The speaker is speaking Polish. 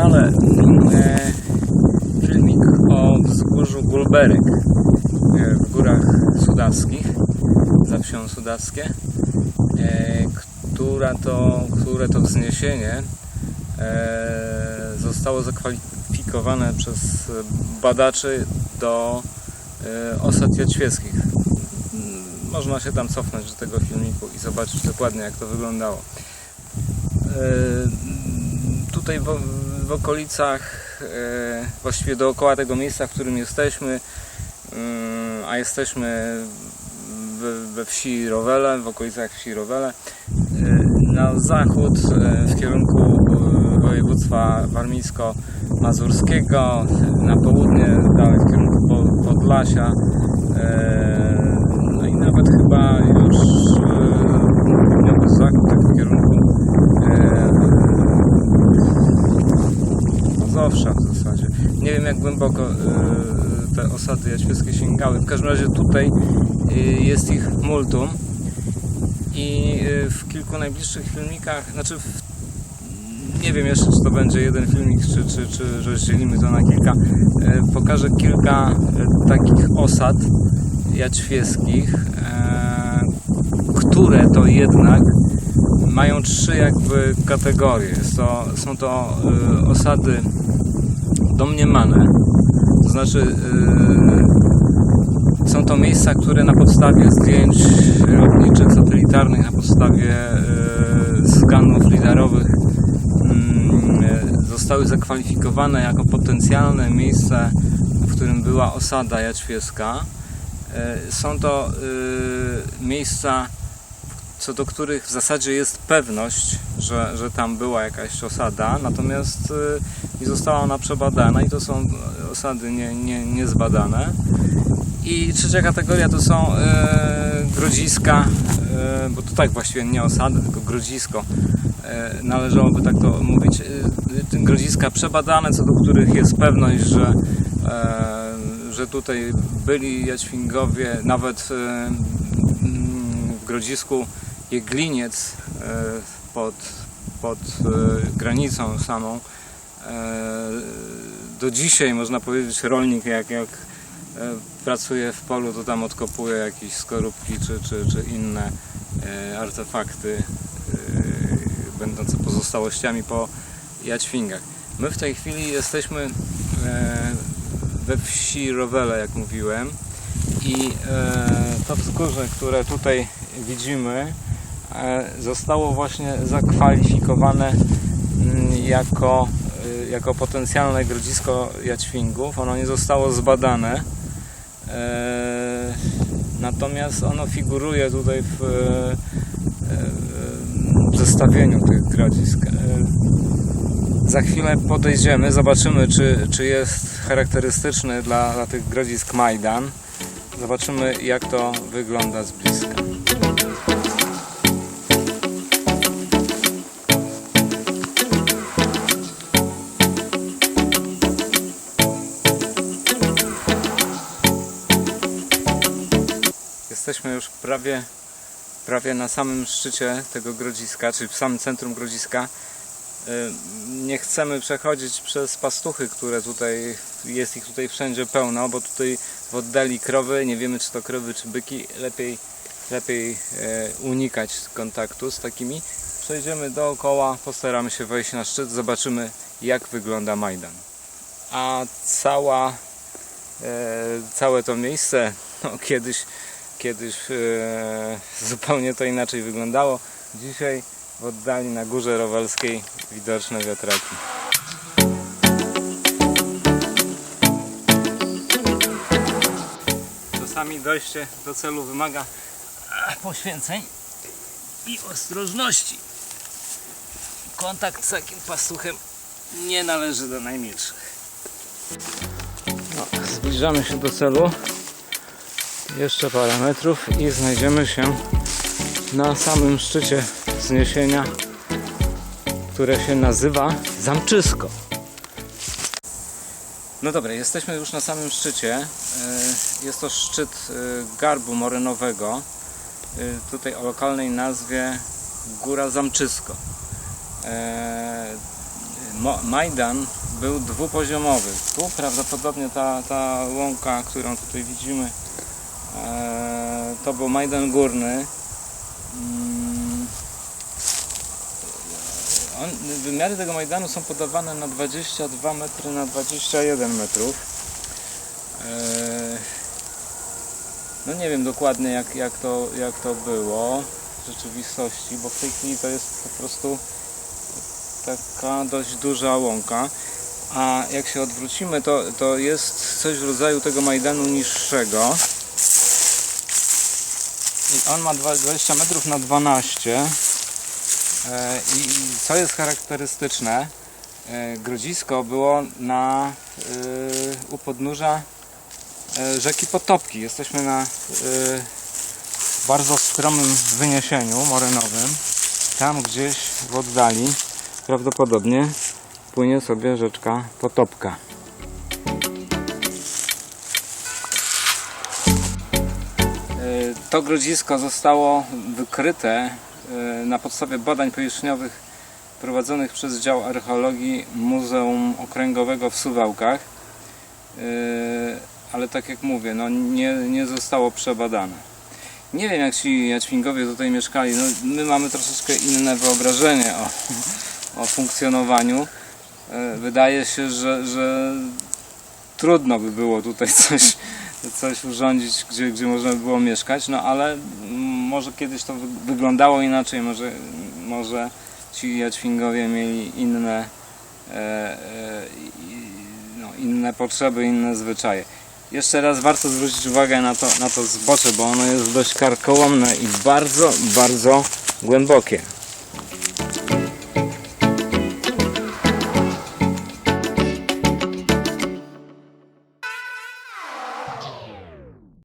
kanale e, filmik o wzgórzu Gulberyk e, w górach sudawskich, za wsią Sudawskie, e, która to, które to wzniesienie e, zostało zakwalifikowane przez badaczy do e, osad jaćwieckich. Można się tam cofnąć do tego filmiku i zobaczyć dokładnie jak to wyglądało. E, Tutaj w, okolicach, e, właściwie dookoła tego miejsca, w którym jesteśmy, mm, a jesteśmy we, wsi Rowele, w okolicach wsi Rowele, e, na zachód e, w kierunku województwa warmińsko-mazurskiego, na południe dalej w kierunku Po- Podlasia, no i nawet chyba już południowy zachód, tak w kierunku e, Mazowsza w zasadzie. Nie wiem jak głęboko e, te osady jaćwieckie sięgały. W każdym razie tutaj e, jest ich multum i e, w kilku najbliższych filmikach, znaczy w, nie wiem jeszcze czy to będzie jeden filmik, czy, czy, czy rozdzielimy to na kilka, pokażę kilka takich osad jaćwieckich, e, które to jednak mają trzy jakby kategorie. To, są to y, osady domniemane, to znaczy y, są to miejsca, które na podstawie zdjęć lotniczych, satelitarnych, na podstawie y, lidarowych mm, y, zostały zakwalifikowane jako potencjalne miejsce, w którym była osada jaćwieska. Y, Są to y, miejsca co do których w zasadzie jest pewność, że, że tam była jakaś osada, natomiast y, nie została ona przebadana i to są osady nie, nie, niezbadane. I trzecia kategoria to są e, grodziska, bo to tak właściwie nie osady, tylko grodzisko. Należałoby tak to mówić. Grodziska przebadane, co do których jest pewność, że, że tutaj byli jaćwingowie, nawet mm, w grodzisku Jegliniec e, pod, pod e, granicą samą. E, Do dzisiaj można powiedzieć rolnik jak, jak pracuje w polu, to tam odkopuje jakieś skorupki czy, czy, czy inne artefakty będące pozostałościami po jaćwingach. My w tej chwili jesteśmy we wsi Rowele, jak mówiłem i to wzgórze, które tutaj widzimy zostało właśnie zakwalifikowane mm, jako, e, jako potencjalne grodzisko jaćwingów. Ono nie zostało zbadane. E, Natomiast ono figuruje tutaj w, e, w zestawieniu tych grodzisk. E, Za chwilę podejdziemy, zobaczymy czy, czy jest charakterystyczny dla, dla tych grodzisk Majdan. Zobaczymy jak to wygląda z bliska. Jesteśmy już prawie, prawie na samym szczycie tego grodziska, czyli w samym centrum grodziska. Y, Nie chcemy przechodzić przez pastuchy, które tutaj, jest ich tutaj wszędzie pełno, bo tutaj w oddali krowy, nie wiemy czy to krowy czy byki, lepiej, lepiej e, unikać kontaktu z takimi. Przejdziemy dookoła, postaramy się wejść na szczyt, zobaczymy jak wygląda Majdan. A cała, e, całe to miejsce, no kiedyś, kiedyś e, zupełnie to inaczej wyglądało. Dzisiaj w oddali na górze rowelskiej widoczne wiatraki. Czasami dojście do celu wymaga e, poświęceń i ostrożności. Kontakt z takim pastuchem nie należy do najmilszych. No, zbliżamy się do celu. Jeszcze parę metrów i znajdziemy się na samym szczycie wzniesienia, które się nazywa Zamczysko. No dobra, jesteśmy już na samym szczycie. E, Jest to szczyt e, garbu morynowego. E, Tutaj o lokalnej nazwie Góra Zamczysko. Majdan był dwupoziomowy. Tu prawdopodobnie ta, ta łąka, którą tutaj widzimy, to był Majdan Górny. Mm, on, wymiary tego Majdanu są podawane na 22 metry na 21 metrów. E, no nie wiem dokładnie jak, jak, to, jak to było w rzeczywistości, bo w tej chwili to jest po prostu taka dość duża łąka. A jak się odwrócimy, to, to jest coś w rodzaju tego Majdanu niższego. I on ma dwa- 20 metrów na 12. E, I co jest charakterystyczne, e, grodzisko było na, e, u podnóża rzeki Potopki. Jesteśmy na bardzo stromym wyniesieniu morenowym. Tam gdzieś w oddali prawdopodobnie płynie sobie rzeczka Potopka. To grodzisko zostało wykryte e, na podstawie badań powierzchniowych prowadzonych przez dział archeologii Muzeum Okręgowego w Suwałkach. E, Ale tak jak mówię, no nie, nie zostało przebadane. Nie wiem jak ci jaćwingowie tutaj mieszkali. No, my mamy troszeczkę inne wyobrażenie o, o funkcjonowaniu. E, Wydaje się, że, że trudno by było tutaj coś, coś urządzić, gdzie, gdzie można by było mieszkać, no ale może kiedyś to wy- wyglądało inaczej, może, może ci jaćwingowie mieli inne, e, e, no, inne potrzeby, inne zwyczaje. Jeszcze raz warto zwrócić uwagę na to, na to zbocze, bo ono jest dość karkołomne i bardzo, bardzo głębokie.